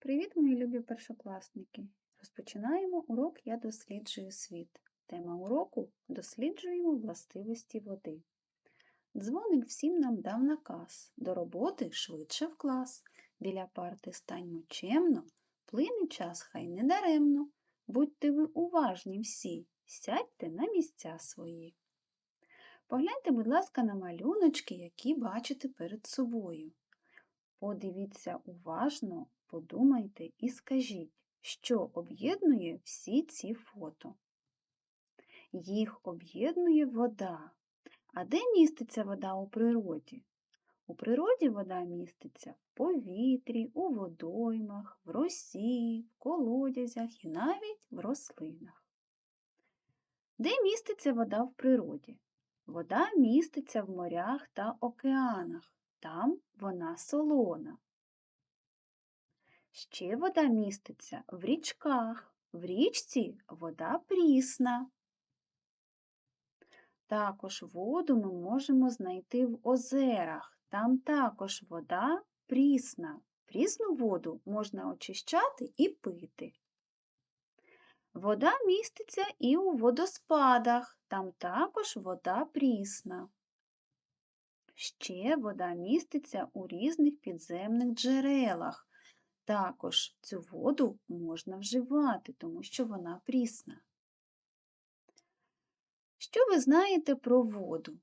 Привіт, мої любі першокласники! Розпочинаємо урок Я досліджую світ. Тема уроку досліджуємо властивості води. Дзвоник всім нам дав наказ до роботи швидше в клас. Біля парти станьмо чемно, плине час хай не даремно. Будьте ви уважні всі, сядьте на місця свої. Погляньте, будь ласка, на малюночки, які бачите перед собою. Подивіться уважно, подумайте і скажіть, що об'єднує всі ці фото. Їх об'єднує вода. А де міститься вода у природі? У природі вода міститься в повітрі, у водоймах, в росі, в колодязях і навіть в рослинах. Де міститься вода в природі? Вода міститься в морях та океанах. Там вона солона. Ще вода міститься в річках. В річці вода прісна. Також воду ми можемо знайти в озерах. Там також вода прісна. Прісну воду можна очищати і пити. Вода міститься і у водоспадах. Там також вода прісна. Ще вода міститься у різних підземних джерелах. Також цю воду можна вживати, тому що вона прісна. Що ви знаєте про воду?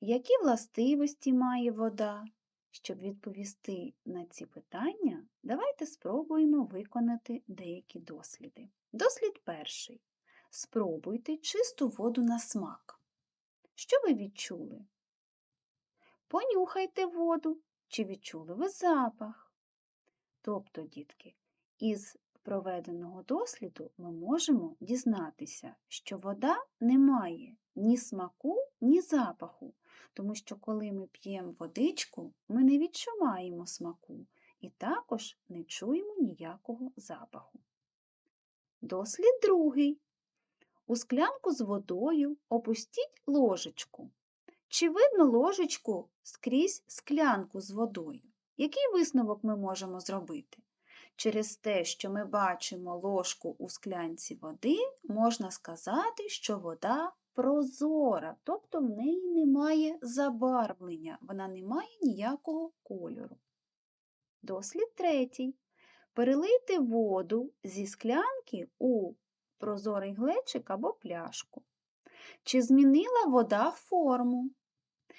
Які властивості має вода? Щоб відповісти на ці питання, давайте спробуємо виконати деякі досліди. Дослід перший. Спробуйте чисту воду на смак. Що ви відчули? Понюхайте воду, чи відчули ви запах. Тобто, дітки, із проведеного досліду ми можемо дізнатися, що вода не має ні смаку, ні запаху, тому що коли ми п'ємо водичку, ми не відчуваємо смаку і також не чуємо ніякого запаху. Дослід другий. У склянку з водою опустіть ложечку. Чи видно ложечку скрізь склянку з водою? Який висновок ми можемо зробити? Через те, що ми бачимо ложку у склянці води, можна сказати, що вода прозора, тобто в неї немає забарвлення, вона не має ніякого кольору. Дослід третій. Перелийте воду зі склянки у прозорий глечик або пляшку. Чи змінила вода форму?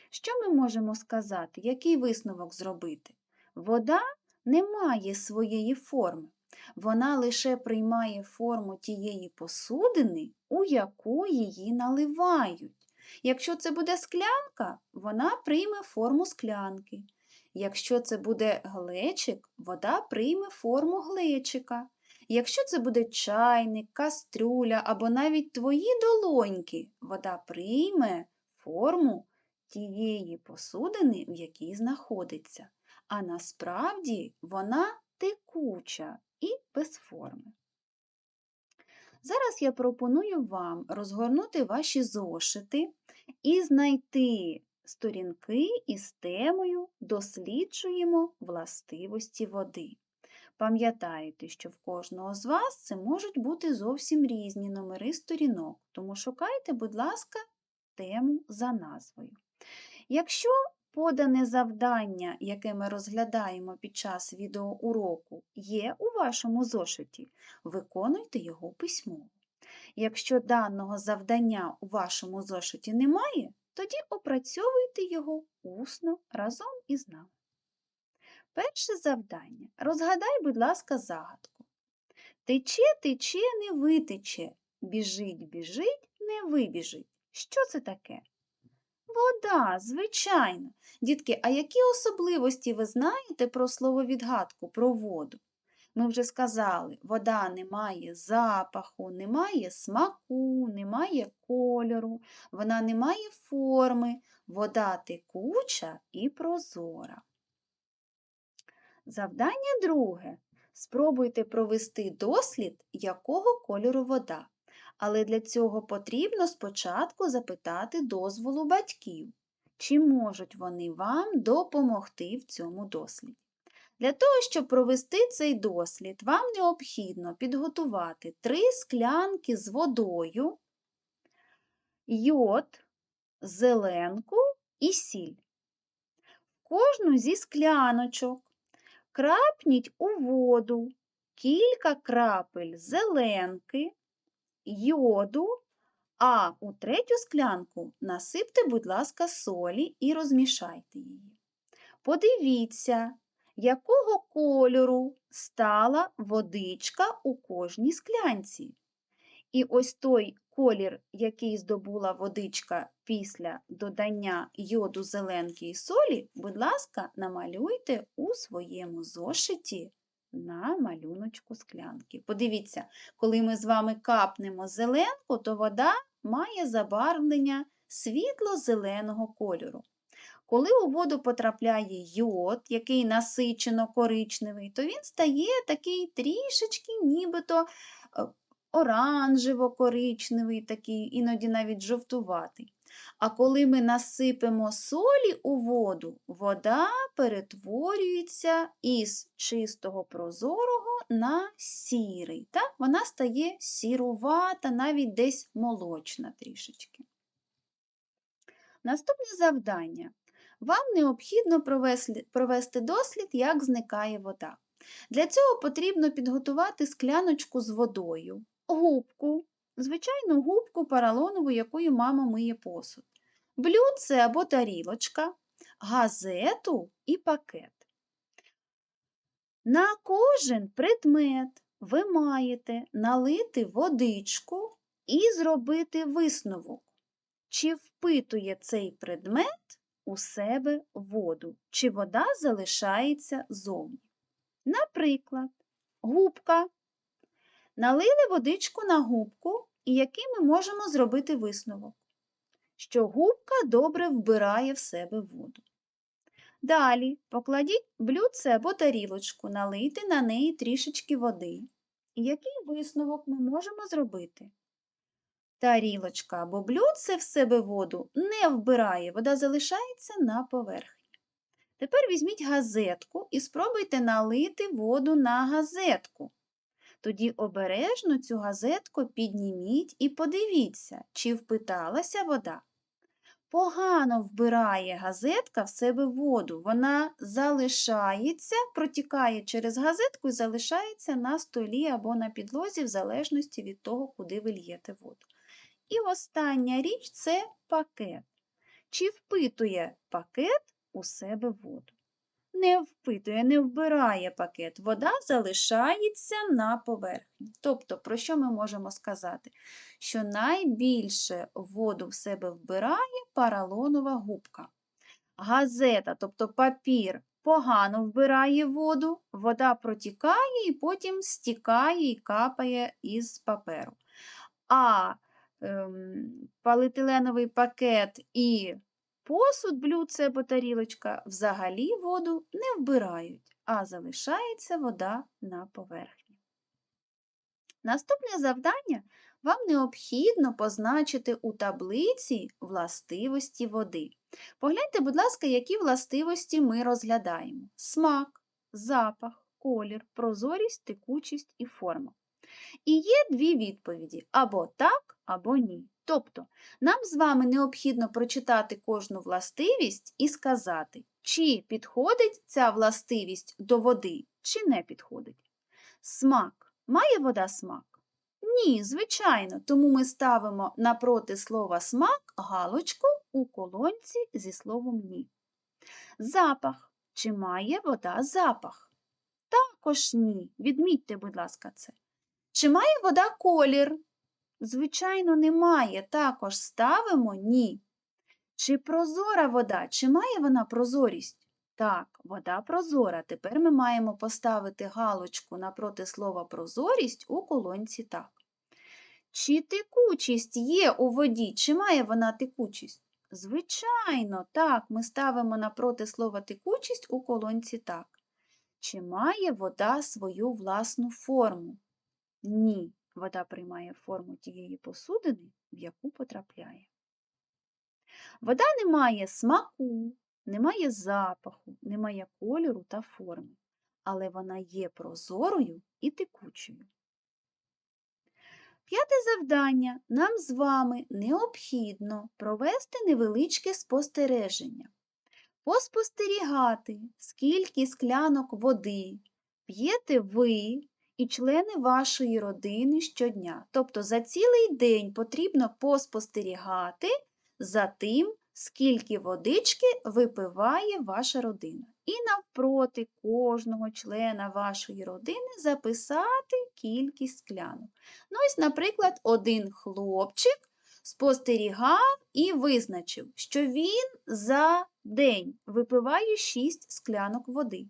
Що ми можемо сказати? Який висновок зробити? Вода не має своєї форми, вона лише приймає форму тієї посудини, у яку її наливають. Якщо це буде склянка, вона прийме форму склянки. Якщо це буде глечик, вода прийме форму глечика. Якщо це буде чайник, кастрюля або навіть твої долоньки, вода прийме форму тієї посудини, в якій знаходиться. А насправді вона текуча і без форми. Зараз я пропоную вам розгорнути ваші зошити і знайти сторінки із темою Досліджуємо властивості води. Пам'ятайте, що в кожного з вас це можуть бути зовсім різні номери сторінок, тому шукайте, будь ласка, тему за назвою. Якщо подане завдання, яке ми розглядаємо під час відеоуроку, є у вашому зошиті, виконуйте його письмово. Якщо даного завдання у вашому зошиті немає, тоді опрацьовуйте його усно разом із нами. Перше завдання. Розгадай, будь ласка, загадку. Тече, тече, не витече, біжить, біжить, не вибіжить. Що це таке? Вода, звичайно. Дітки, а які особливості ви знаєте про слововідгадку, про воду? Ми вже сказали, вода не має запаху, не має смаку, не має кольору, вона не має форми, вода текуча і прозора. Завдання друге. Спробуйте провести дослід, якого кольору вода. Але для цього потрібно спочатку запитати дозволу батьків, чи можуть вони вам допомогти в цьому досліді. Для того, щоб провести цей дослід, вам необхідно підготувати три склянки з водою, йод, зеленку і сіль. В кожну зі скляночок крапніть у воду кілька крапель зеленки, йоду, а у третю склянку насипте, будь ласка, солі і розмішайте її. Подивіться, якого кольору стала водичка у кожній склянці. І ось той колір, який здобула водичка після додання йоду, зеленки і солі, будь ласка, намалюйте у своєму зошиті на малюночку склянки. Подивіться, коли ми з вами капнемо зеленку, то вода має забарвлення світло-зеленого кольору. Коли у воду потрапляє йод, який насичено коричневий, то він стає такий трішечки нібито е, оранжево-коричневий, такий, іноді навіть жовтуватий. А коли ми насипемо солі у воду, вода перетворюється із чистого прозорого на сірий. Так? Вона стає сірувата, навіть десь молочна трішечки. Наступне завдання. Вам необхідно провести дослід, як зникає вода. Для цього потрібно підготувати скляночку з водою, губку, звичайну губку поролонову, якою мама миє посуд, блюдце або тарілочка, газету і пакет. На кожен предмет ви маєте налити водичку і зробити висновок, чи впитує цей предмет у себе воду, чи вода залишається зовні. Наприклад, губка. Налили водичку на губку, і який ми можемо зробити висновок, що губка добре вбирає в себе воду. Далі покладіть блюдце або тарілочку, налийте на неї трішечки води. І який висновок ми можемо зробити? Тарілочка або блюдце в себе воду не вбирає, вода залишається на поверхні. Тепер візьміть газетку і спробуйте налити воду на газетку. Тоді обережно цю газетку підніміть і подивіться, чи впиталася вода. Погано вбирає газетка в себе воду. Вона залишається, протікає через газетку і залишається на столі або на підлозі, в залежності від того, куди ви л'єте воду. І остання річ це пакет. Чи впитує пакет у себе воду? Не впитує, не вбирає пакет, вода залишається на поверхні. Тобто, про що ми можемо сказати? Що найбільше воду в себе вбирає паралонова губка. Газета, тобто папір, погано вбирає воду, вода протікає і потім стікає і капає із паперу. А ем, поліетиленовий пакет і посуд, блюдце або тарілочка взагалі воду не вбирають, а залишається вода на поверхні. Наступне завдання вам необхідно позначити у таблиці властивості води. Погляньте, будь ласка, які властивості ми розглядаємо: смак, запах, колір, прозорість, текучість і форма. І є дві відповіді: або так, або ні. Тобто, нам з вами необхідно прочитати кожну властивість і сказати, чи підходить ця властивість до води, чи не підходить. Смак. Має вода смак? Ні, звичайно, тому ми ставимо напроти слова смак галочку у колонці зі словом ні. Запах. Чи має вода запах? Також ні. Відмітьте, будь ласка, це. Чи має вода колір? Звичайно, немає. Також ставимо ні. Чи прозора вода? Чи має вона прозорість? Так, вода прозора. Тепер ми маємо поставити галочку напроти слова прозорість у колонці так. Чи текучість є у воді? Чи має вона текучість? Звичайно, так, ми ставимо напроти слова текучість у колонці так. Чи має вода свою власну форму? Ні, вода приймає форму тієї посудини, в яку потрапляє. Вода не має смаку, немає запаху, немає кольору та форми. але вона є прозорою і текучою. П'яте завдання. Нам з вами необхідно провести невеличке спостереження. Поспостерігати, скільки склянок води п'єте ви і члени вашої родини щодня. Тобто за цілий день потрібно поспостерігати за тим, скільки водички випиває ваша родина. І навпроти кожного члена вашої родини записати кількість склянок. Ну, ось, наприклад, один хлопчик спостерігав і визначив, що він за день випиває 6 склянок води.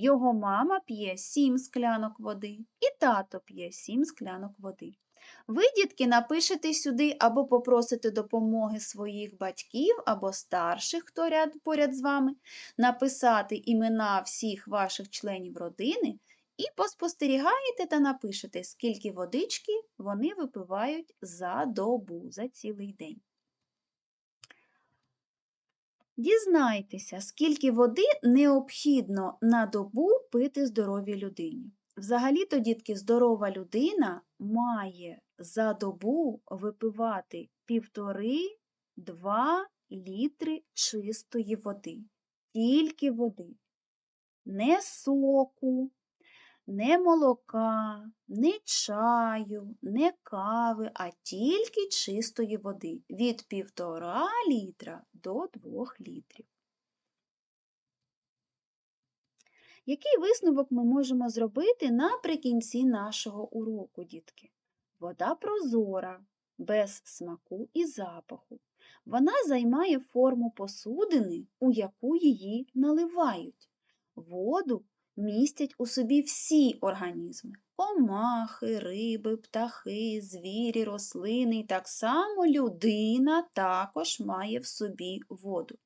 Його мама п'є 7 склянок води, і тато п'є 7 склянок води. Ви, дітки, напишете сюди або попросите допомоги своїх батьків або старших, хто ряд, поряд з вами, написати імена всіх ваших членів родини і поспостерігаєте та напишете, скільки водички вони випивають за добу, за цілий день. Дізнайтеся, скільки води необхідно на добу пити здоровій людині. Взагалі-то, дітки, здорова людина має за добу випивати півтори-два літри чистої води. Тільки води. Не соку, не молока, не чаю, не кави, а тільки чистої води від півтора літра до двох літрів. Який висновок ми можемо зробити наприкінці нашого уроку, дітки? Вода прозора, без смаку і запаху. Вона займає форму посудини, у яку її наливають. Воду містять у собі всі організми комахи, риби, птахи, звірі, рослини і так само людина також має в собі воду.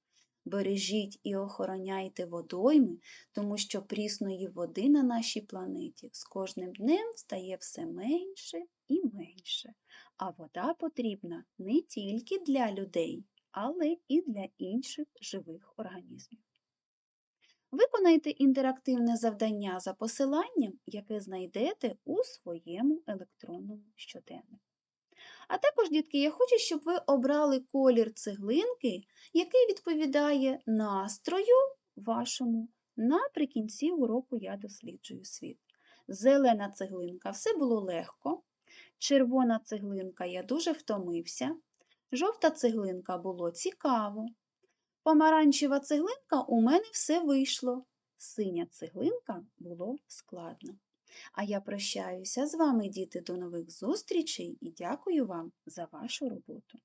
Бережіть і охороняйте водойми, тому що прісної води на нашій планеті з кожним днем стає все менше і менше. А вода потрібна не тільки для людей, але і для інших живих організмів. Виконайте інтерактивне завдання за посиланням, яке знайдете у своєму електронному щоденнику. А також, дітки, я хочу, щоб ви обрали колір цеглинки, який відповідає настрою вашому. Наприкінці уроку я досліджую світ. Зелена цеглинка все було легко. Червона цеглинка я дуже втомився. Жовта цеглинка було цікаво. Помаранчева цеглинка у мене все вийшло. Синя цеглинка було складно. А я прощаюся з вами, діти, до нових зустрічей і дякую вам за вашу роботу.